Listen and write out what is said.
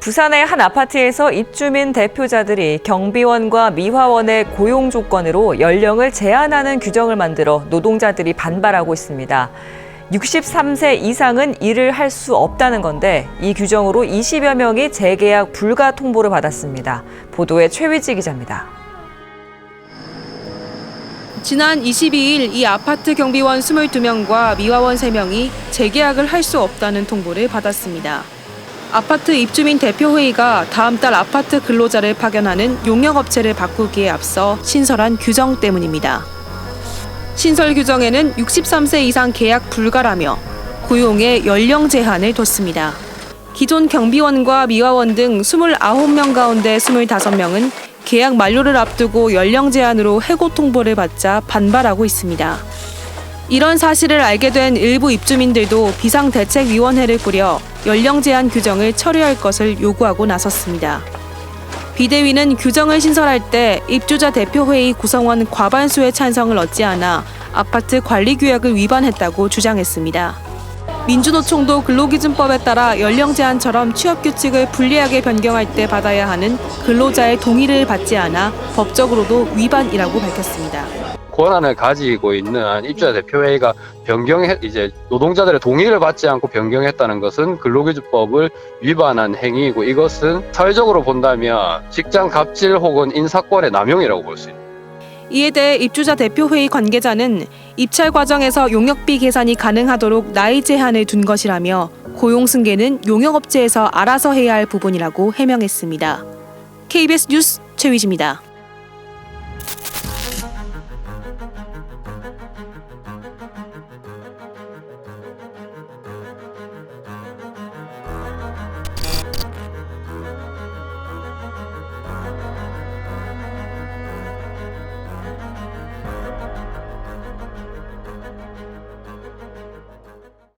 부산의 한 아파트에서 입주민 대표자들이 경비원과 미화원의 고용 조건으로 연령을 제한하는 규정을 만들어 노동자들이 반발하고 있습니다. 63세 이상은 일을 할 수 없다는 건데 이 규정으로 20여 명이 재계약 불가 통보를 받았습니다. 보도에 최위지 기자입니다. 지난 22일 이 아파트 경비원 22명과 미화원 3명이 재계약을 할 수 없다는 통보를 받았습니다. 아파트 입주민 대표회의가 다음 달 아파트 근로자를 파견하는 용역업체를 바꾸기에 앞서 신설한 규정 때문입니다. 신설 규정에는 63세 이상 계약 불가라며 고용에 연령 제한을 뒀습니다. 기존 경비원과 미화원 등 29명 가운데 25명은 계약 만료를 앞두고 연령 제한으로 해고 통보를 받자 반발하고 있습니다. 이런 사실을 알게 된 일부 입주민들도 비상대책위원회를 꾸려 연령 제한 규정을 처리할 것을 요구하고 나섰습니다. 비대위는 규정을 신설할 때 입주자 대표회의 구성원 과반수의 찬성을 얻지 않아 아파트 관리 규약을 위반했다고 주장했습니다. 민주노총도 근로기준법에 따라 연령 제한처럼 취업 규칙을 불리하게 변경할 때 받아야 하는 근로자의 동의를 받지 않아 법적으로도 위반이라고 밝혔습니다. 권한을 가지고 있는 입주자 대표회의가 변경해 이제 노동자들의 동의를 받지 않고 변경했다는 것은 근로기준법을 위반한 행위이고 이것은 사회적으로 본다면 직장 갑질 혹은 인사권의 남용이라고 볼 수 있습니다. 이에 대해 입주자 대표회의 관계자는 입찰 과정에서 용역비 계산이 가능하도록 나이 제한을 둔 것이라며 고용 승계는 용역업체에서 알아서 해야 할 부분이라고 해명했습니다. KBS 뉴스 최위지입니다.